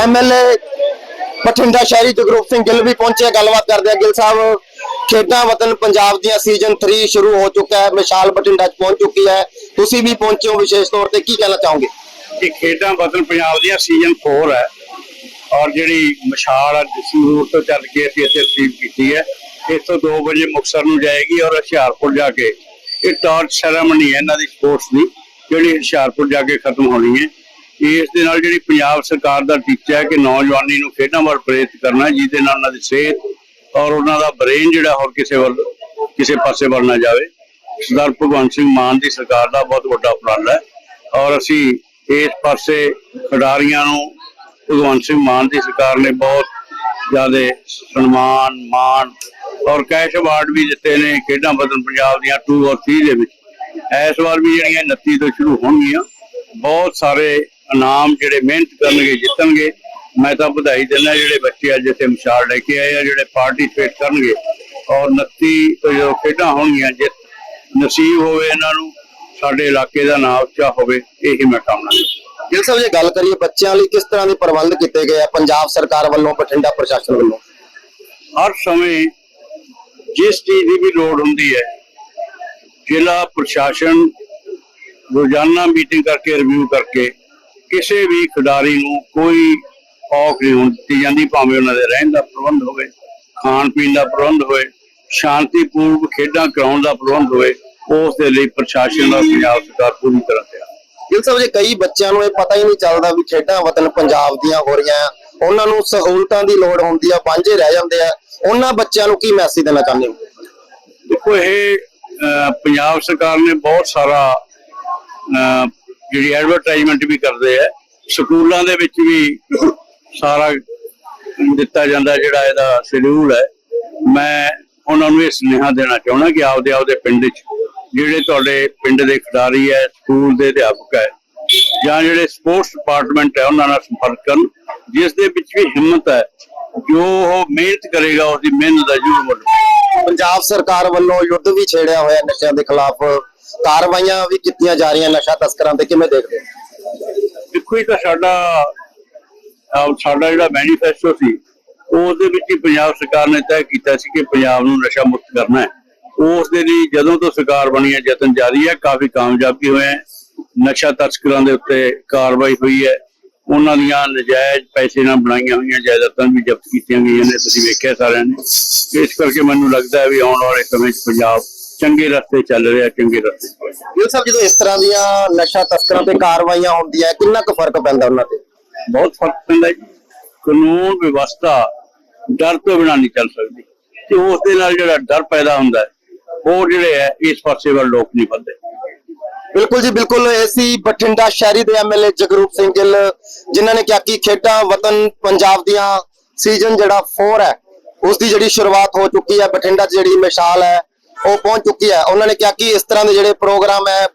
MLA Bathinda ਸ਼ਹਿਰੀ ਜਗਰੂਪ ਸਿੰਘ ਗਿੱਲ ਵੀ ਪਹੁੰਚੇ, ਗੱਲਬਾਤ ਕਰਦੇ ਆ। ਗਿੱਲ ਸਾਹਿਬ, ਖੇਡਾਂ ਵਤਨ ਪੰਜਾਬ ਦੀਆਂ ਸੀਜ਼ਨ 3 ਸ਼ੁਰੂ ਹੋ ਚੁੱਕਾ ਹੈ ਮਿਸਾਲ ਬਠਿੰਡਾ ਚ ਪਹੁੰਚ ਚੁੱਕੀ ਹੈ। ਤੁਸੀਂ ਵੀ ਪਹੁੰਚੇ ਹੋ ਵਿਸ਼ੇਸ਼ ਤੌਰ ਤੇ, ਕੀ ਕਹਿਣਾ ਚਾਹੋਗੇ? ਇਹ ਖੇਡਾਂ ਵਤਨ ਪੰਜਾਬ ਦੀਆਂ ਸੀਜ਼ਨ 4 ਹੈ ਔਰ ਜਿਹੜੀ ਮਸ਼ਾਲ ਅੱਜ ਸੰਗਰੂਰ ਤੋਂ ਚੱਲ ਕੇ ਅਸੀਂ ਇੱਥੇ ਰਿਸੀਵ ਕੀਤੀ ਹੈ, ਇੱਥੋਂ 2 ਵਜੇ ਮੁਕਤਸਰ ਨੂੰ ਜਾਏਗੀ ਔਰ ਹੁਸ਼ਿਆਰਪੁਰ ਜਾ ਕੇ ਇਹ ਟਾਰਚ ਸੈਰਾਮਨੀ ਹੈ, ਇਹਨਾਂ ਦੀ ਸਪੋਰਟਸ ਦੀ, ਜਿਹੜੀ ਹੁਸ਼ਿਆਰਪੁਰ ਜਾ ਕੇ ਖਤਮ ਹੋਣੀ ਹੈ। ਇਸ ਦੇ ਨਾਲ ਜਿਹੜੀ ਪੰਜਾਬ ਸਰਕਾਰ ਦਾ ਟੀਚਾ ਹੈ ਕਿ ਨੌਜਵਾਨੀ ਨੂੰ ਖੇਡਾਂ ਵੱਲ ਪ੍ਰੇਰਿਤ ਕਰਨਾ ਜਿਹਦੇ ਨਾਲ ਉਹਨਾਂ ਦੀ ਸਿਹਤ ਔਰ ਉਹਨਾਂ ਦਾ ਬ੍ਰੇਨ ਜਿਹੜਾ ਹੋਰ ਕਿਸੇ ਵੱਲ, ਕਿਸੇ ਪਾਸੇ ਵੱਲ ਨਾ ਜਾਵੇ। ਸਰਦਾਰ ਭਗਵੰਤ ਸਿੰਘ ਮਾਨ ਦੀ ਸਰਕਾਰ ਦਾ ਬਹੁਤ ਵੱਡਾ ਉਪਰਾਲਾ ਹੈ ਔਰ ਅਸੀਂ ਇਸ ਪਾਸੇ ਖਿਡਾਰੀਆਂ ਨੂੰ ਭਗਵੰਤ ਸਿੰਘ ਮਾਨ ਦੀ ਸਰਕਾਰ ਨੇ ਬਹੁਤ ਜ਼ਿਆਦਾ ਸਨਮਾਨ, ਮਾਣ ਔਰ ਕੈਸ਼ ਅਵਾਰਡ ਵੀ ਦਿੱਤੇ ਨੇ ਖੇਡਾਂ ਬਦਨ ਪੰਜਾਬ ਦੀਆਂ 2 ਔਰ 3 ਦੇ ਵਿੱਚ। ਇਸ ਵਾਰ ਵੀ ਜਿਹੜੀਆਂ 29 ਤੋਂ ਸ਼ੁਰੂ ਹੋਣਗੀਆਂ, ਬਹੁਤ ਸਾਰੇ ਇਨਾਮ ਜਿਹੜੇ ਮਿਹਨਤ ਕਰਨਗੇ ਜਿੱਤਣਗੇ ਮੈਂ ਤਾਂ ਵਧਾਈ ਦਿੰਦਾ ਜਿਹੜੇ ਬੱਚੇ ਅੱਜ ਇੱਥੇ ਮਿਸਾਲ ਲੈ ਕੇ ਆਏ ਆ ਜਿਹੜੇ ਪਾਰਟਿਸਿਪੇਟ ਕਰਨਗੇ। ਔਰ 29 ਤੋਂ ਖੇਡਾਂ ਹੋਣਗੀਆਂ ਜਿੱਤ ਨਸੀਬ ਹੋਵੇ ਇਹਨਾਂ ਨੂੰ ਸਾਡੇ ਇਲਾਕੇ ਦਾ ਨਾਮ ਉੱਚਾ ਹੋਵੇ ਇਹੀ ਮੈਂ ਕਾਮਨਾ ਕਰਦਾ। ਗਿੱਲ ਸਾਹਿਬ ਜੇ ਗੱਲ ਕਰੀਏ ਬੱਚਿਆਂ ਲਈ ਕਿਸ ਤਰ੍ਹਾਂ ਦੇ ਪ੍ਰਬੰਧ ਕੀਤੇ ਗਏ ਆ ਪੰਜਾਬ ਸਰਕਾਰ ਵੱਲੋਂ ਬਠਿੰਡਾ ਪ੍ਰਸ਼ਾਸਨ ਵੱਲੋਂ? ਹਰ ਸਮੇਂ ਜਿਸ ਚੀਜ਼ ਦੀ ਵੀ ਲੋੜ ਹੁੰਦੀ ਹੈ ਜ਼ਿਲ੍ਹਾ ਪ੍ਰਸ਼ਾਸਨ ਰੋਜ਼ਾਨਾ ਮੀਟਿੰਗ ਕਰਕੇ ਰਿਵਿਊ ਕਰਕੇ ਕਿਸੇ ਵੀ ਖਿਡਾਰੀ ਨੂੰ ਕੋਈ ਔਖ ਨਹੀਂ ਹੋਣ ਦਿੱਤੀ ਜਾਂਦੀ ਭਾਵੇਂ ਉਹਨਾਂ ਦੇ ਰਹਿਣ ਦਾ ਪ੍ਰਬੰਧ ਹੋਵੇ ਖਾਣ ਪੀਣ ਦਾ ਪ੍ਰਬੰਧ ਹੋਵੇ ਸ਼ਾਂਤੀਪੂਰਵਕ ਖੇਡਾਂ ਕਰਾਉਣ ਦਾ ਪ੍ਰਬੰਧ ਹੋਵੇ ਉਸ ਦੇ ਲਈ ਪ੍ਰਸ਼ਾਸਨ ਦਾ ਪੰਜਾਬ ਸਰਕਾਰ ਪੂਰੀ ਤਰ੍ਹਾਂ ਤਿਆਰ ਗਿੱਲ ਸਾਹਿਬ ਜੇ ਕਈ ਬੱਚਿਆਂ ਨੂੰ ਇਹ ਪਤਾ ਹੀ ਨਹੀਂ ਚੱਲਦਾ ਵੀ ਖੇਡਾਂ ਵਤਨ ਪੰਜਾਬ ਦੀਆਂ ਹੋ ਰਹੀਆਂ ਆ। ਉਹਨਾਂ ਨੂੰ ਸਹੂਲਤਾਂ ਦੀ ਲੋੜ ਹੁੰਦੀ ਆ ਵਾਂਝੇ ਰਹਿ ਜਾਂਦੇ ਆ ਉਹਨਾਂ ਬੱਚਿਆਂ ਨੂੰ ਕੀ ਮੈਸੇਜ ਦੇਣਾ ਚਾਹੁੰਦੇ ਹੋ ਦੇਖੋ ਇਹ ਪੰਜਾਬ ਸਰਕਾਰ ਨੇ ਬਹੁਤ ਸਾਰਾ ਜਿਹੜੀ ਐਡਵਰਟਾਈਜ਼ਮੈਂਟ ਵੀ ਕਰਦੇ ਆ, ਸਕੂਲਾਂ ਦੇ ਵਿੱਚ ਵੀ ਸਾਰਾ ਦਿੱਤਾ ਜਾਂਦਾ ਜਿਹੜਾ ਇਹਦਾ ਸ਼ਡਿਊਲ ਹੈ। ਮੈਂ ਉਹਨਾਂ ਨੂੰ ਇਹ ਸੁਨੇਹਾ ਦੇਣਾ ਚਾਹੁੰਦਾ ਕਿ ਆਪਦੇ ਆਪਦੇ ਪਿੰਡ 'ਚ ਜਿਹੜੇ ਤੁਹਾਡੇ ਪਿੰਡ ਦੇ ਖਿਡਾਰੀ ਹੈ, ਸਕੂਲ ਦੇ ਅਧਿਆਪਕ ਹੈ, ਜਾਂ ਜਿਹੜੇ ਸਪੋਰਟਸ ਡਿਪਾਰਟਮੈਂਟ ਹੈ, ਉਹਨਾਂ ਨਾਲ ਸੰਪਰਕ ਕਰਨ, ਜਿਸ ਦੇ ਵਿੱਚ ਵੀ ਹਿੰਮਤ ਹੈ, ਜੋ ਉਹ ਮਿਹਨਤ ਕਰੇਗਾ, ਉਹਦੀ ਮਿਹਨਤ ਦਾ ਜ਼ਰੂਰ ਮੁੱਲ। ਪੰਜਾਬ ਸਰਕਾਰ ਵੱਲੋਂ ਯੁੱਧ ਵੀ ਛੇੜਿਆ ਹੋਇਆ ਨਸ਼ਿਆਂ ਦੇ ਖਿਲਾਫ। ਕਾਰਵਾਈਆਂ ਵੀ ਕੀਤੀਆਂ ਜਾ ਰਹੀਆਂ ਨਸ਼ਾ ਤਸਕਰਾਂ ਤੇ, ਕਿਵੇਂ ਦੇਖਦੇ ਦੇਖੋ ਇਹ ਤਾਂ ਸਾਡਾ ਸਾਡਾ ਜਿਹੜਾ ਮੈਨੀਫੈਸਟੋ ਸੀ ਉਸ ਦੇ ਵਿੱਚ ਹੀ ਪੰਜਾਬ ਸਰਕਾਰ ਨੇ ਤੈਅ ਕੀਤਾ ਸੀ ਕਿ ਪੰਜਾਬ ਨੂੰ ਨਸ਼ਾ ਮੁਕਤ ਕਰਨਾ ਹੈ। ਉਸ ਦੇ ਲਈ ਜਦੋਂ ਤੋਂ ਸਰਕਾਰ ਬਣੀ ਹੈ, ਯਤਨ ਜਾਰੀ ਹੈ, ਕਾਫੀ ਕਾਮਯਾਬੀ ਹੋਏ ਹੈ। ਨਸ਼ਾ ਤਸਕਰਾਂ ਦੇ ਉੱਤੇ ਕਾਰਵਾਈ ਹੋਈ ਹੈ। ਉਹਨਾਂ ਦੀਆਂ ਨਜਾਇਜ਼ ਪੈਸੇ ਨਾਲ ਬਣਾਈਆਂ ਹੋਈਆਂ ਜਾਇਦਾਦਾਂ ਵੀ ਜ਼ਬਤ ਕੀਤੀਆਂ ਗਈਆਂ ਨੇ, ਤੁਸੀਂ ਵੇਖਿਆ ਸਾਰਿਆਂ ਨੇ। ਇਸ ਕਰਕੇ ਮੈਨੂੰ ਲੱਗਦਾ ਹੈ ਵੀ ਆਉਣ ਵਾਲੇ ਸਮੇਂ 'ਚ ਪੰਜਾਬ ਚੰਗੇ ਰਸਤੇ ਚੱਲ ਰਿਹਾ ਚੰਗੇ ਰਸਤੇ। ਗਿੱਲ ਸਾਹਿਬ ਜਦੋਂ ਇਸ ਤਰ੍ਹਾਂ ਦੀਆਂ ਨਸ਼ਾ ਤਸਕਰਾਂ ਤੇ ਕਾਰਵਾਈਆਂ ਹੁੰਦੀਆਂ ਕਿੰਨਾ ਕੁ ਫ਼ਰਕ ਪੈਂਦਾ ਉਹਨਾਂ ਤੇ? ਬਹੁਤ ਫ਼ਰਕ ਪੈਂਦਾ ਜੀ। ਕਾਨੂੰਨ ਵਿਵਸਥਾ ਡਰ ਤੋਂ ਬਿਨਾਂ ਨਹੀਂ ਚੱਲ ਸਕਦੀ। ਤੇ ਉਸ ਦੇ ਨਾਲ ਜਿਹੜਾ ਡਰ ਪੈਦਾ ਹੁੰਦਾ ਹੈ ਉਹ ਜਿਹੜੇ ਹੈ ਇਸ ਪਾਸੇ ਵੱਲ ਲੋਕ ਨਹੀਂ ਵੱਧਦੇ। ਬਿਲਕੁਲ ਜੀ ਬਿਲਕੁਲ। ਏਸੀ ਬਠਿੰਡਾ ਸ਼ਹਿਰੀ ਦੇ ਐਮਐਲਏ ਜਗਰੂਪ ਸਿੰਘ ਗਿੱਲ ਜਿਨ੍ਹਾਂ ਨੇ ਕਿਹਾ ਕਿ ਖੇਡਾਂ ਵਤਨ ਪੰਜਾਬ ਦੀਆਂ ਸੀਜ਼ਨ ਜਿਹੜਾ 4 ਹੈ ਉਸ ਦੀ ਜਿਹੜੀ ਸ਼ੁਰੂਆਤ ਹੋ ਚੁੱਕੀ ਹੈ ਬਠਿੰਡਾ 'ਚ ਜਿਹੜੀ ਮਿਸਾਲ ਹੈ ਉਹ ਪਹੁੰਚ ਚੁੱਕੀ ਹੈ। ਉਹਨਾਂ ਨੇ ਕਿਹਾ ਕਿ ਇਸ ਤਰ੍ਹਾਂ ਦੇ ਜਿਹੜੇ ਪ੍ਰੋਗਰਾਮ ਹੈ,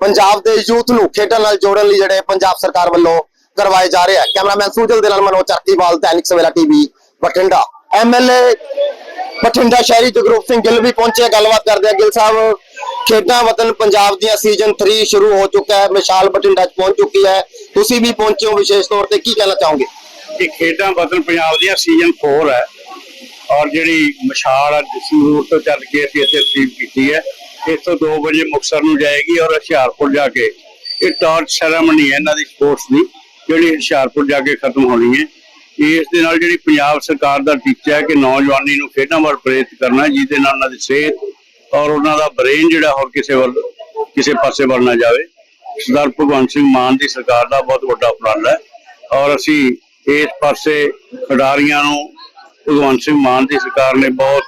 ਪੰਜਾਬ ਦੇ ਯੂਥ ਨੂੰ ਖੇਡਾਂ ਨਾਲ ਜੋੜਨ ਲਈ ਜਿਹੜੇ ਪੰਜਾਬ ਸਰਕਾਰ ਵੱਲੋਂ ਕਰਵਾਏ ਜਾ ਰਹੇ ਆ ਕੈਮਰਾਮੈਨ ਸੂਜਲ ਦੇ ਨਾਲ ਮਨੋਜ ਚੱਕੀਵਾਲ, ਦੈਨਿਕ ਸਵੇਲਾ ਟੀਵੀ, ਬਠਿੰਡਾ। ਐਮਐਲਏ ਬਠਿੰਡਾ ਸ਼ਹਿਰੀ ਜਗਰੂਪ ਸਿੰਘ ਗਿੱਲ ਵੀ ਪਹੁੰਚੇ। ਗੱਲਬਾਤ ਕਰਦੇ ਆ ਗਿੱਲ ਸਾਹਿਬ, ਖੇਡਾਂ ਵਤਨ ਪੰਜਾਬ ਦੀਆਂ ਸੀਜ਼ਨ 3 ਸ਼ੁਰੂ ਹੋ ਚੁੱਕਾ ਹੈ। ਮਿਸਾਲ ਬਠਿੰਡਾ ਚ ਪਹੁੰਚ ਚੁੱਕੀ ਹੈ। ਤੁਸੀਂ ਵੀ ਪਹੁੰਚੇ ਹੋ ਵਿਸ਼ੇਸ਼ ਤੌਰ ਤੇ। ਕੀ ਕਹਿਣਾ ਚਾਹੋਗੇ? ਇਹ ਖੇਡਾਂ ਵਤਨ ਪੰਜਾਬ ਦੀਆਂ ਸੀਜ਼ਨ 4 ਹੈ। ਔਰ ਜਿਹੜੀ ਮਸ਼ਾਲ ਅੱਜ ਸੰਗਰੂਰ ਤੋਂ ਚੱਲ ਕੇ ਅਸੀਂ ਇੱਥੇ ਰਿਸੀਵ ਕੀਤੀ ਹੈ, ਇੱਥੋਂ 2 ਵਜੇ ਮੁਕਤਸਰ ਨੂੰ ਜਾਏਗੀ ਔਰ ਹੁਸ਼ਿਆਰਪੁਰ ਜਾ ਕੇ। ਇਹ ਟਾਰਚ ਸੈਰਾਮਨੀ ਹੈ, ਇਹਨਾਂ ਦੀ ਸਪੋਰਟਸ ਦੀ, ਜਿਹੜੀ ਹੁਸ਼ਿਆਰਪੁਰ ਜਾ ਕੇ ਖਤਮ ਹੋਣੀ ਹੈ। ਇਸ ਦੇ ਨਾਲ ਜਿਹੜੀ ਪੰਜਾਬ ਸਰਕਾਰ ਦਾ ਟੀਚਾ ਹੈ ਕਿ ਨੌਜਵਾਨੀ ਨੂੰ ਖੇਡਾਂ ਵੱਲ ਪ੍ਰੇਰਿਤ ਕਰਨਾ, ਜਿਹਦੇ ਨਾਲ ਉਹਨਾਂ ਦੀ ਸਿਹਤ ਔਰ ਉਹਨਾਂ ਦਾ ਬ੍ਰੇਨ ਜਿਹੜਾ ਹੋਰ ਕਿਸੇ ਵੱਲ, ਕਿਸੇ ਪਾਸੇ ਵੱਲ ਨਾ ਜਾਵੇ। ਸਰਦਾਰ ਭਗਵੰਤ ਸਿੰਘ ਮਾਨ ਦੀ ਸਰਕਾਰ ਦਾ ਬਹੁਤ ਵੱਡਾ ਉਪਰਾਲਾ ਹੈ। ਔਰ ਅਸੀਂ ਇਸ ਪਾਸੇ ਖਿਡਾਰੀਆਂ ਨੂੰ ਭਗਵੰਤ ਸਿੰਘ ਮਾਨ ਦੀ ਸਰਕਾਰ ਨੇ ਬਹੁਤ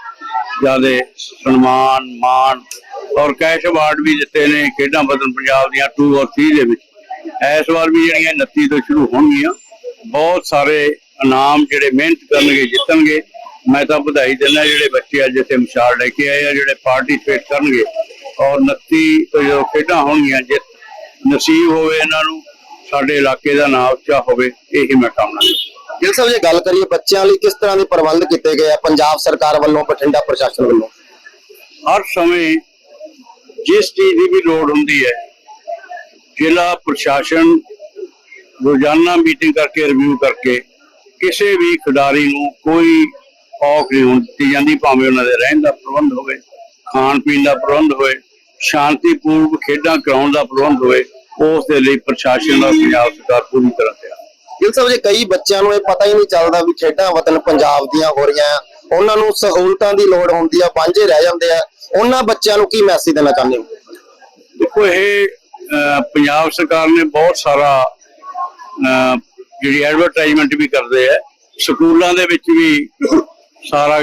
ਜ਼ਿਆਦਾ ਸਨਮਾਨ ਮਾਨ ਔਰ ਕੈਸ਼ ਅਵਾਰਡ ਵੀ ਦਿੱਤੇ ਨੇ ਖੇਡਾਂ ਬਦਨ ਪੰਜਾਬ ਦੀਆਂ 2 ਔਰ 3 ਦੇ ਵਿੱਚ। ਇਸ ਵਾਰ ਵੀ ਜਿਹੜੀਆਂ 29 ਤੋਂ ਸ਼ੁਰੂ ਹੋਣਗੀਆਂ, ਬਹੁਤ ਸਾਰੇ ਇਨਾਮ ਜਿਹੜੇ ਮਿਹਨਤ ਕਰਨਗੇ, ਜਿੱਤਣਗੇ। ਮੈਂ ਤਾਂ ਵਧਾਈ ਦਿੰਦਾ ਜਿਹੜੇ ਬੱਚੇ ਅੱਜ ਇੱਥੇ ਮਿਸਾਲ ਲੈ ਕੇ ਆਏ ਆ, ਜਿਹੜੇ ਪਾਰਟਿਸਿਪੇਟ ਕਰਨਗੇ। ਔਰ 29 ਤੋਂ ਜਦੋਂ ਖੇਡਾਂ ਹੋਣਗੀਆਂ ਜਿੱਤ ਨਸੀਬ ਹੋਵੇ ਇਹਨਾਂ ਨੂੰ, ਸਾਡੇ ਇਲਾਕੇ ਦਾ ਨਾਮ ਉੱਚਾ ਹੋਵੇ, ਇਹੀ ਮੈਂ ਕਾਮਨਾ ਕਰਦਾ। ਗਿੱਲ ਸਾਹਿਬ, ਜੇ ਗੱਲ ਕਰੀਏ ਬੱਚਿਆਂ ਲਈ ਕਿਸ ਤਰ੍ਹਾਂ ਦੇ ਪ੍ਰਬੰਧ ਕੀਤੇ ਗਏ ਆ ਪੰਜਾਬ ਸਰਕਾਰ ਵੱਲੋਂ, ਬਠਿੰਡਾ ਪ੍ਰਸ਼ਾਸਨ ਵੱਲੋਂ? ਹਰ ਸਮੇਂ ਜਿਸ ਚੀਜ਼ ਦੀ ਵੀ ਲੋੜ ਹੁੰਦੀ ਹੈ, ਜ਼ਿਲ੍ਹਾ ਪ੍ਰਸ਼ਾਸਨ ਰੋਜ਼ਾਨਾ ਮੀਟਿੰਗ ਕਰਕੇ, ਰਿਵਿਊ ਕਰਕੇ ਕਿਸੇ ਵੀ ਖਿਡਾਰੀ ਨੂੰ ਕੋਈ ਔਖ ਨਹੀਂ ਹੋਣ ਦਿੱਤੀ ਜਾਂਦੀ, ਭਾਵੇਂ ਉਹਨਾਂ ਦੇ ਰਹਿਣ ਦਾ ਪ੍ਰਬੰਧ ਹੋਵੇ, ਖਾਣ ਪੀਣ ਦਾ ਪ੍ਰਬੰਧ ਹੋਵੇ, ਸ਼ਾਂਤੀਪੂਰਵਕ ਖੇਡਾਂ ਕਰਾਉਣ ਦਾ ਪ੍ਰਬੰਧ ਹੋਵੇ, ਉਸ ਦੇ ਲਈ ਪ੍ਰਸ਼ਾਸਨ ਦਾ ਪੰਜਾਬ ਸਰਕਾਰ ਪੂਰੀ ਤਰ੍ਹਾਂ ਗਿਲ ਸਾਹਿਬ ਜੇ, ਕਈ ਬੱਚਿਆਂ ਨੂੰ ਇਹ ਪਤਾ ਹੀ ਨਹੀਂ ਚੱਲਦਾ ਵੀ ਖੇਡਾਂ ਵਤਨ ਪੰਜਾਬ ਦੀਆਂ ਹੋ ਰਹੀਆਂ ਆ ਉਹਨਾਂ ਨੂੰ ਸਹੂਲਤਾਂ ਦੀ ਲੋੜ ਹੁੰਦੀ ਆ, ਵਾਂਝੇ ਰਹਿ ਜਾਂਦੇ ਆ। ਉਹਨਾਂ ਬੱਚਿਆਂ ਨੂੰ ਕੀ ਮੈਸੇਜ ਦੇਣਾ ਚਾਹੁੰਦੇ ਹੋ? ਦੇਖੋ, ਇਹ ਪੰਜਾਬ ਸਰਕਾਰ ਨੇ ਬਹੁਤ ਸਾਰਾ ਜਿਹੜੀ ਐਡਵਰਟਾਈਜ਼ਮੈਂਟ ਵੀ ਕਰਦੇ ਆ, ਸਕੂਲਾਂ ਦੇ ਵਿੱਚ ਵੀ ਸਾਰਾ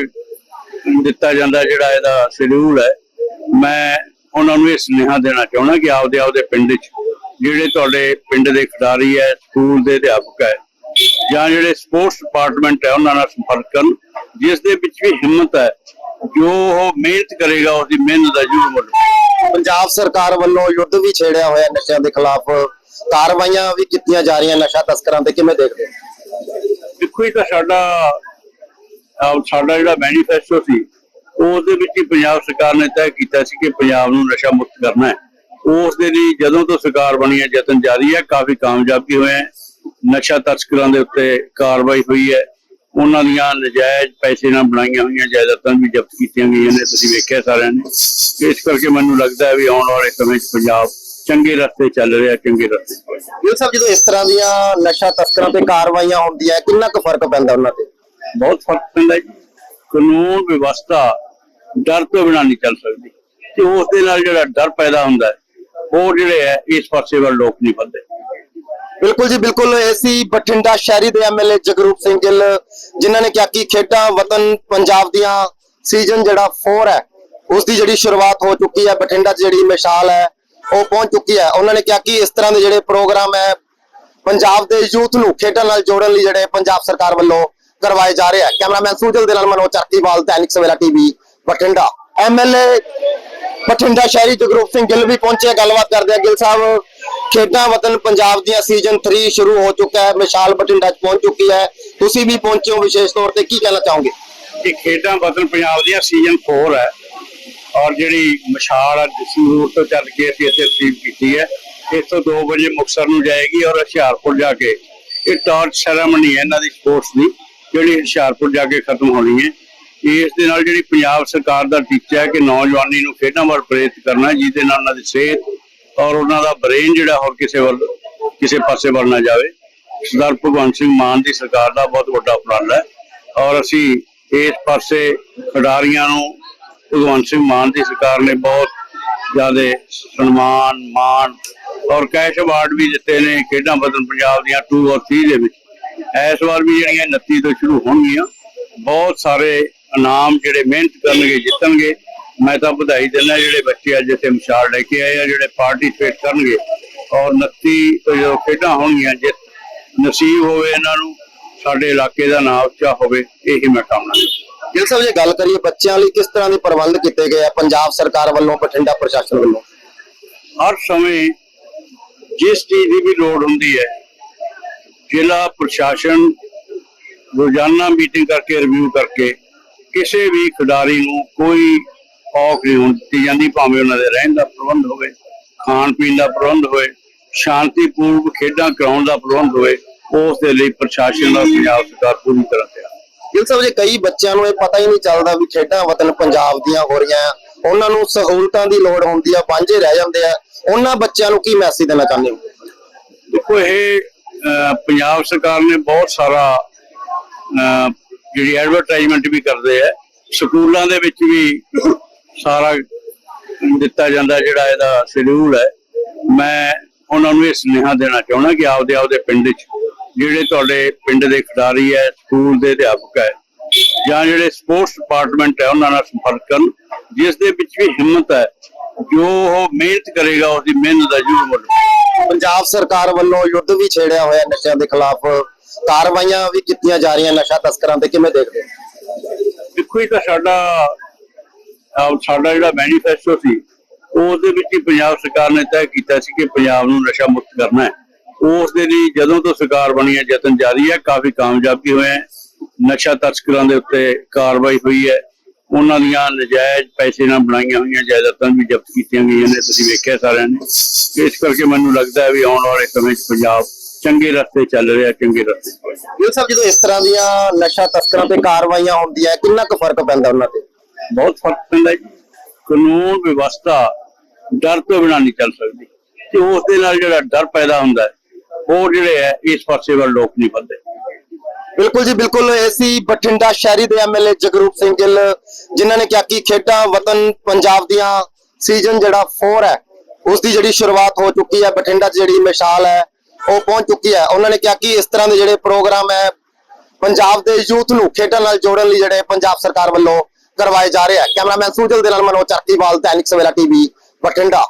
ਦਿੱਤਾ ਜਾਂਦਾ ਜਿਹੜਾ ਇਹਦਾ ਸ਼ਡਿਊਲ ਹੈ। ਮੈਂ ਉਹਨਾਂ ਨੂੰ ਇਹ ਸੁਨੇਹਾ ਦੇਣਾ ਚਾਹੁੰਦਾ ਕਿ ਆਪਦੇ ਆਪਦੇ ਪਿੰਡ 'ਚ ਜਿਹੜੇ ਤੁਹਾਡੇ ਪਿੰਡ ਦੇ ਖਿਡਾਰੀ ਹੈ ਸਕੂਲ ਦੇ ਅਧਿਆਪਕ ਹੈ ਜਾਂ ਜਿਹੜੇ ਸਪੋਰਟਸ ਡਿਪਾਰਟਮੈਂਟ ਹੈ ਉਹਨਾਂ ਨਾਲ ਸੰਪਰਕ ਕਰਨ ਜਿਸ ਦੇ ਵਿੱਚ ਵੀ ਹਿੰਮਤ ਹੈ ਜੋ ਉਹ ਮਿਹਨਤ ਕਰੇਗਾ ਉਸ ਦੀ ਮਿਹਨਤ ਦਾ ਜ਼ਰੂਰ ਮੁੱਲ। ਪੰਜਾਬ ਸਰਕਾਰ ਵੱਲੋਂ ਯੁੱਧ ਵੀ ਛੇੜਿਆ ਹੋਇਆ ਨਸ਼ਿਆਂ ਦੇ ਖਿਲਾਫ ਕਾਰਵਾਈਆਂ ਵੀ ਕੀਤੀਆਂ ਜਾ ਰਹੀਆਂ ਨਸ਼ਾ ਤਸਕਰਾਂ ਤੇ ਕਿਵੇਂ ਦੇਖਦੇ ਹੋ ਦੇਖੋ ਇਹ ਤਾਂ ਸਾਡਾ ਸਾਡਾ ਜਿਹੜਾ ਮੈਨੀਫੈਸਟੋ ਸੀ ਉਸ ਦੇ ਵਿੱਚ ਹੀ ਪੰਜਾਬ ਸਰਕਾਰ ਨੇ ਤੈਅ ਕੀਤਾ ਸੀ ਕਿ ਪੰਜਾਬ ਨੂੰ ਨਸ਼ਾ ਮੁਕਤ ਕਰਨਾ ਹੈ ਉਸ ਦੇ ਲਈ ਜਦੋਂ ਤੋਂ ਸਰਕਾਰ ਬਣੀ ਹੈ ਯਤਨ ਜਾਰੀ ਹੈ ਕਾਫੀ ਕਾਮਯਾਬੀ ਹੋਏ ਹੈ। ਨਸ਼ਾ ਤਸਕਰਾਂ ਦੇ ਉੱਤੇ ਕਾਰਵਾਈ ਹੋਈ ਹੈ। ਉਹਨਾਂ ਦੀਆਂ ਨਜਾਇਜ਼ ਪੈਸੇ ਨਾਲ ਬਣਾਈਆਂ ਹੋਈਆਂ ਜਾਇਦਾਦਾਂ ਵੀ ਜ਼ਬਤ ਕੀਤੀਆਂ ਗਈਆਂ ਨੇ ਤੁਸੀਂ ਵੇਖਿਆ ਸਾਰਿਆਂ ਨੇ। ਇਸ ਕਰਕੇ ਮੈਨੂੰ ਲੱਗਦਾ ਹੈ ਵੀ ਆਉਣ ਵਾਲੇ ਸਮੇਂ 'ਚ ਪੰਜਾਬ ਚੰਗੇ ਰਸਤੇ ਚੱਲ ਰਿਹਾ ਚੰਗੇ ਰਸਤੇ। ਗਿਲ ਸਾਹਿਬ ਜਦੋਂ ਇਸ ਤਰ੍ਹਾਂ ਦੀਆਂ ਨਸ਼ਾ ਤਸਕਰਾਂ ਤੇ ਕਾਰਵਾਈਆਂ ਹੁੰਦੀਆਂ ਕਿੰਨਾ ਕੁ ਫ਼ਰਕ ਪੈਂਦਾ ਉਹਨਾਂ ਤੇ? ਬਹੁਤ ਫ਼ਰਕ ਪੈਂਦਾ ਜੀ। ਕਾਨੂੰਨ ਵਿਵਸਥਾ ਡਰ ਤੋਂ ਬਿਨਾਂ ਨਹੀਂ ਚੱਲ ਸਕਦੀ। ਤੇ ਉਸ ਦੇ ਨਾਲ ਜਿਹੜਾ ਡਰ ਪੈਦਾ ਹੁੰਦਾ ਹੈ ਉਹ ਜਿਹੜੇ ਹੈ, ਇਸ ਪਾਸੇ ਵੱਲ ਲੋਕ ਨਹੀਂ ਵੱਧਦੇ। ਬਿਲਕੁਲ ਜੀ, ਬਿਲਕੁਲ। ਏਸੀ ਬਠਿੰਡਾ ਸ਼ਹਿਰੀ ਦੇ ਐਮਐਲਏ ਜਗਰੂਪ ਸਿੰਘ ਗਿੱਲ, ਜਿਨ੍ਹਾਂ ਨੇ ਕਿਹਾ ਕਿ ਖੇਡਾਂ ਵਤਨ ਪੰਜਾਬ ਦੀਆਂ ਸੀਜ਼ਨ ਜਿਹੜਾ 4 ਹੈ, ਉਸ ਦੀ ਜਿਹੜੀ ਸ਼ੁਰੂਆਤ ਹੋ ਚੁੱਕੀ ਹੈ, ਬਠਿੰਡਾ 'ਚ ਜਿਹੜੀ ਮਿਸਾਲ ਹੈ, ਉਹ ਪਹੁੰਚ ਚੁੱਕੀ ਹੈ। ਉਹਨਾਂ ਨੇ ਕਿਹਾ ਕਿ ਇਸ ਤਰ੍ਹਾਂ ਦੇ ਜਿਹੜੇ ਪ੍ਰੋਗਰਾਮ ਹੈ, ਪੰਜਾਬ ਦੇ ਯੂਥ ਨੂੰ ਖੇਡਾਂ ਨਾਲ ਜੋੜਨ ਲਈ ਜਿਹੜੇ ਪੰਜਾਬ ਸਰਕਾਰ ਵੱਲੋਂ ਕਰਵਾਏ ਜਾ ਰਹੇ ਹੈ। ਕੈਮਰਾਮੈਨ ਸੂਜਲ ਦੇ ਨਾਲ ਮਨੋਜ ਚਰਕੀਵਾਲ ਦੈਨਿਕ ਸਵੇਰਾ ਟੀਵੀ, ਬਠਿੰਡਾ। ਐਮਐਲਏ ਬਠਿੰਡਾ ਸ਼ਹਿਰੀ ਜਗਰੂਪ ਸਿੰਘ ਗਿੱਲ ਵੀ ਪਹੁੰਚੇ ਗੱਲਬਾਤ ਕਰਦੇ ਆ। ਗਿੱਲ ਸਾਹਿਬ, ਖੇਡਾਂ ਵਤਨ ਪੰਜਾਬ ਦੀਆਂ ਸੀਜ਼ਨ 3 ਸ਼ੁਰੂ ਹੋ ਚੁੱਕਾ ਹੈ ਮਿਸਾਲ ਬਠਿੰਡਾ 'ਚ ਪਹੁੰਚ ਚੁੱਕੀ ਹੈ। ਤੁਸੀਂ ਵੀ ਪਹੁੰਚੇ ਹੋ ਵਿਸ਼ੇਸ਼ ਤੌਰ ਤੇ, ਕੀ ਕਹਿਣਾ ਚਾਹੋਗੇ? ਇਹ ਖੇਡਾਂ ਵਤਨ ਪੰਜਾਬ ਦੀਆਂ ਸੀਜ਼ਨ 4 ਹੈ ਔਰ ਜਿਹੜੀ ਮਸ਼ਾਲ ਹੈ ਸੰਗਰੂਰ ਤੋਂ ਚੱਲ ਕੇ ਅਸੀਂ ਇੱਥੇ ਰਿਸੀਵ ਕੀਤੀ ਹੈ, ਇੱਥੋਂ 2 ਵਜੇ ਮੁਕਤਸਰ ਨੂੰ ਜਾਏਗੀ ਔਰ ਹੁਸ਼ਿਆਰਪੁਰ ਜਾ ਕੇ ਇਹ ਟਾਰਚ ਸੈਰੇਮਨੀ ਹੈ, ਇਹਨਾਂ ਦੀ ਸਪੋਰਟਸ ਦੀ, ਜਿਹੜੀ ਹੁਸ਼ਿਆਰਪੁਰ ਜਾ ਕੇ ਖਤਮ ਹੋਣੀ ਹੈ। ਇਸ ਦੇ ਨਾਲ ਜਿਹੜੀ ਪੰਜਾਬ ਸਰਕਾਰ ਦਾ ਟੀਚਾ ਹੈ ਕਿ ਨੌਜਵਾਨੀ ਨੂੰ ਖੇਡਾਂ ਵੱਲ ਪ੍ਰੇਰਿਤ ਕਰਨਾ ਜਿਹਦੇ ਨਾਲ ਉਹਨਾਂ ਦੀ ਸਿਹਤ ਔਰ ਉਹਨਾਂ ਦਾ ਬ੍ਰੇਨ ਜਿਹੜਾ ਹੋਰ ਕਿਸੇ ਵੱਲ, ਕਿਸੇ ਪਾਸੇ ਵੱਲ ਨਾ ਜਾਵੇ। ਸਰਦਾਰ ਭਗਵੰਤ ਸਿੰਘ ਮਾਨ ਦੀ ਸਰਕਾਰ ਦਾ ਬਹੁਤ ਵੱਡਾ ਉਪਰਾਲਾ ਹੈ ਔਰ ਅਸੀਂ ਇਸ ਪਾਸੇ ਖਿਡਾਰੀਆਂ ਨੂੰ ਭਗਵੰਤ ਸਿੰਘ ਮਾਨ ਦੀ ਸਰਕਾਰ ਨੇ ਬਹੁਤ ਜ਼ਿਆਦਾ ਸਨਮਾਨ, ਮਾਣ ਔਰ ਕੈਸ਼ ਅਵਾਰਡ ਵੀ ਦਿੱਤੇ ਨੇ ਖੇਡਾਂ ਬਦਨ ਪੰਜਾਬ ਦੀਆਂ 2 ਔਰ 3 ਦੇ ਵਿੱਚ। ਇਸ ਵਾਰ ਵੀ ਜਿਹੜੀਆਂ 29 ਤੋਂ ਸ਼ੁਰੂ ਹੋਣਗੀਆਂ, ਬਹੁਤ ਸਾਰੇ ਇਨਾਮ ਜਿਹੜੇ ਮਿਹਨਤ ਕਰਨਗੇ ਜਿੱਤਣਗੇ ਮੈਂ ਤਾਂ ਵਧਾਈ ਦਿੰਦਾ ਜਿਹੜੇ ਬੱਚੇ ਅੱਜ ਇੱਥੇ ਮਿਸਾਲ ਲੈ ਕੇ ਆਏ ਆ ਜਿਹੜੇ ਪਾਰਟਿਸਿਪੇਟ ਕਰਨਗੇ। ਔਰ 29 ਤੋਂ ਜਦੋਂ ਖੇਡਾਂ ਹੋਣਗੀਆਂ ਜਿੱਤ ਨਸੀਬ ਹੋਵੇ ਇਹਨਾਂ ਨੂੰ ਸਾਡੇ ਇਲਾਕੇ ਦਾ ਨਾਮ ਉੱਚਾ ਹੋਵੇ ਇਹੀ ਮੈਂ ਕਾਮਨਾ ਗਿੱਲ ਸਾਹਿਬ ਜੇ ਗੱਲ ਕਰੀਏ ਬੱਚਿਆਂ ਲਈ ਕਿਸ ਤਰ੍ਹਾਂ ਦੇ ਪ੍ਰਬੰਧ ਕੀਤੇ ਗਏ ਆ ਪੰਜਾਬ ਸਰਕਾਰ ਵੱਲੋਂ ਬਠਿੰਡਾ ਪ੍ਰਸ਼ਾਸਨ ਵੱਲੋਂ? ਹਰ ਸਮੇਂ ਜਿਸ ਚੀਜ਼ ਦੀ ਵੀ ਲੋੜ ਹੁੰਦੀ ਹੈ ਜ਼ਿਲ੍ਹਾ ਪ੍ਰਸ਼ਾਸਨ ਰੋਜ਼ਾਨਾ ਮੀਟਿੰਗ ਕਰਕੇ ਰਿਵਿਊ ਕਰਕੇ ਕਿਸੇ ਵੀ ਖਿਡਾਰੀ ਨੂੰ ਕੋਈ ਔਖ ਨਹੀਂ ਹੋਣ ਦਿੱਤੀ ਜਾਂਦੀ ਭਾਵੇਂ ਉਹਨਾਂ ਦੇ ਰਹਿਣ ਦਾ ਪ੍ਰਬੰਧ ਹੋਵੇ ਖਾਣ ਪੀਣ ਦਾ ਪ੍ਰਬੰਧ ਹੋਵੇ ਸ਼ਾਂਤੀਪੂਰਵਕ ਖੇਡਾਂ ਕਰਾਉਣ ਦਾ ਪ੍ਰਬੰਧ ਹੋਵੇ ਉਸ ਦੇ ਲਈ ਪ੍ਰਸ਼ਾਸਨ ਦਾ ਪੰਜਾਬ ਸਰਕਾਰ ਪੂਰੀ ਤਰ੍ਹਾਂ ਤਿਆਰ ਗਿੱਲ ਸਾਹਿਬ ਜੇ ਕਈ ਬੱਚਿਆਂ ਨੂੰ ਇਹ ਪਤਾ ਹੀ ਨਹੀਂ ਚੱਲਦਾ ਵੀ ਖੇਡਾਂ ਵਤਨ ਪੰਜਾਬ ਦੀਆਂ ਹੋ ਰਹੀਆਂ ਆ ਉਹਨਾਂ ਨੂੰ ਸਹੂਲਤਾਂ ਦੀ ਲੋੜ ਹੁੰਦੀ ਆ ਵਾਂਝੇ ਰਹਿ ਜਾਂਦੇ ਆ ਉਹਨਾਂ ਬੱਚਿਆਂ ਨੂੰ ਕੀ ਮੈਸੇਜ ਦੇਣਾ ਚਾਹੁੰਦੇ ਹੋ? ਦੇਖੋ ਇਹ ਪੰਜਾਬ ਸਰਕਾਰ ਨੇ ਬਹੁਤ ਸਾਰਾ ਜਿਹੜੀ ਐਡਵਰਟਾਈਜ਼ਮੈਂਟ ਵੀ ਕਰਦੇ ਆ, ਸਕੂਲਾਂ ਦੇ ਵਿੱਚ ਵੀ ਸਾਰਾ ਦਿੱਤਾ ਜਾਂਦਾ ਜਿਹੜਾ ਇਹਦਾ ਸ਼ਡਿਊਲ ਹੈ। ਮੈਂ ਉਹਨਾਂ ਨੂੰ ਇਹ ਸੁਨੇਹਾ ਦੇਣਾ ਚਾਹੁੰਦਾ ਕਿ ਆਪਦੇ ਆਪਦੇ ਪਿੰਡ 'ਚ ਜਿਹੜੇ ਤੁਹਾਡੇ ਪਿੰਡ ਦੇ ਖਿਡਾਰੀ ਹੈ, ਸਕੂਲ ਦੇ ਅਧਿਆਪਕ ਹੈ, ਜਾਂ ਜਿਹੜੇ ਸਪੋਰਟਸ ਡਿਪਾਰਟਮੈਂਟ ਹੈ, ਉਹਨਾਂ ਨਾਲ ਸੰਪਰਕ ਕਰਨ, ਜਿਸ ਦੇ ਵਿੱਚ ਵੀ ਹਿੰਮਤ ਹੈ, ਜੋ ਉਹ ਮਿਹਨਤ ਕਰੇਗਾ ਉਸ ਦੀ ਮਿਹਨਤ ਦਾ ਜ਼ਰੂਰ ਮੁੱਲ। ਪੰਜਾਬ ਸਰਕਾਰ ਵੱਲੋਂ ਯੁੱਧ ਵੀ ਛੇੜਿਆ ਹੋਇਆ ਨਸ਼ਿਆਂ ਦੇ ਖਿਲਾਫ। ਕਾਰਵਾਈਆਂ ਵੀ ਕੀਤੀਆਂ ਜਾ ਰਹੀਆਂ ਨਸ਼ਾ ਤਸਕਰਾਂ ਤੇ, ਕਿਵੇਂ ਦੇਖਦੇ ਦੇਖੋ ਇਹ ਤਾਂ ਸਾਡਾ ਸਾਡਾ ਜਿਹੜਾ ਮੈਨੀਫੈਸਟੋ ਸੀ ਉਸ ਵਿੱਚ ਹੀ ਪੰਜਾਬ ਸਰਕਾਰ ਨੇ ਤੈਅ ਕੀਤਾ ਸੀ ਕਿ ਪੰਜਾਬ ਨੂੰ ਨਸ਼ਾ ਮੁਕਤ ਕਰਨਾ ਹੈ। ਉਸ ਦੇ ਲਈ ਜਦੋਂ ਤੋਂ ਸਰਕਾਰ ਬਣੀ ਹੈ, ਯਤਨ ਜਾਰੀ ਹੈ, ਕਾਫੀ ਕਾਮਯਾਬੀ ਹੋਏ ਹੈ। ਨਸ਼ਾ ਤਸਕਰਾਂ ਦੇ ਉੱਤੇ ਕਾਰਵਾਈ ਹੋਈ ਹੈ। ਉਹਨਾਂ ਦੀਆਂ ਨਜਾਇਜ਼ ਪੈਸੇ ਨਾਲ ਬਣਾਈਆਂ ਹੋਈਆਂ ਜਾਇਦਾਦਾਂ ਵੀ ਜ਼ਬਤ ਕੀਤੀਆਂ ਗਈਆਂ ਨੇ, ਤੁਸੀਂ ਵੇਖਿਆ ਸਾਰਿਆਂ ਨੇ। ਇਸ ਕਰਕੇ ਮੈਨੂੰ ਲੱਗਦਾ ਹੈ ਵੀ ਆਉਣ ਵਾਲੇ ਸਮੇਂ 'ਚ ਪੰਜਾਬ ਚੰਗੇ ਰਸਤੇ ਚੱਲ ਰਿਹਾ ਚੰਗੇ ਰਸਤੇ ਗਿੱਲ ਸਾਹਿਬ ਜਦੋਂ ਇਸ ਤਰ੍ਹਾਂ ਦੀਆਂ ਨਸ਼ਾ ਤਸਕਰਾਂ ਤੇ ਕਾਰਵਾਈਆਂ ਹੁੰਦੀਆਂ ਕਿੰਨਾ ਕੁ ਫ਼ਰਕ ਪੈਂਦਾ ਉਹਨਾਂ ਤੇ? ਬਹੁਤ ਫ਼ਰਕ ਪੈਂਦਾ ਜੀ। ਕਾਨੂੰਨ ਵਿਵਸਥਾ ਡਰ ਤੋਂ ਬਿਨਾਂ ਨਹੀਂ ਚੱਲ ਸਕਦੀ। ਤੇ ਉਸ ਦੇ ਨਾਲ ਜਿਹੜਾ ਡਰ ਪੈਦਾ ਹੁੰਦਾ ਹੈ ਉਹ ਜਿਹੜੇ ਹੈ ਇਸ ਪਾਸੇ ਵੱਲ ਲੋਕ ਨਹੀਂ ਵੱਧਦੇ। ਬਿਲਕੁਲ ਜੀ ਬਿਲਕੁਲ। ਇਹ ਸੀ ਬਠਿੰਡਾ ਸ਼ਹਿਰੀ ਦੇ ਐਮਐਲਏ ਜਗਰੂਪ ਸਿੰਘ ਗਿੱਲ ਜਿਨ੍ਹਾਂ ਨੇ ਕਿਹਾ ਕਿ ਖੇਡਾਂ ਵਤਨ ਪੰਜਾਬ ਦੀਆਂ ਸੀਜ਼ਨ ਜਿਹੜਾ 4 ਹੈ ਉਸ ਦੀ ਜਿਹੜੀ ਸ਼ੁਰੂਆਤ ਹੋ ਚੁੱਕੀ ਹੈ ਬਠਿੰਡਾ 'ਚ ਜਿਹੜੀ ਮਿਸਾਲ ਹੈ ਉਹ ਪਹੁੰਚ ਚੁੱਕੀ ਹੈ। ਉਹਨਾਂ ਨੇ ਕਿਹਾ ਕਿ ਇਸ ਤਰ੍ਹਾਂ ਦੇ ਜਿਹੜੇ ਪ੍ਰੋਗਰਾਮ ਹੈ, ਪੰਜਾਬ ਦੇ ਯੂਥ ਨੂੰ ਖੇਡਾਂ ਨਾਲ ਜੋੜਨ ਲਈ ਜਿਹੜੇ ਪੰਜਾਬ ਸਰਕਾਰ ਵੱਲੋਂ ਕਰਵਾਏ ਜਾ ਰਹੇ ਆ ਕੈਮਰਾਮੈਨ ਸੂਜਲ ਦੇ ਨਾਲ ਮਨੋਜ ਚਰਕੀਵਾਲ ਦੈਨਿਕ ਸਵੇਰਾ ਟੀਵੀ, ਬਠਿੰਡਾ।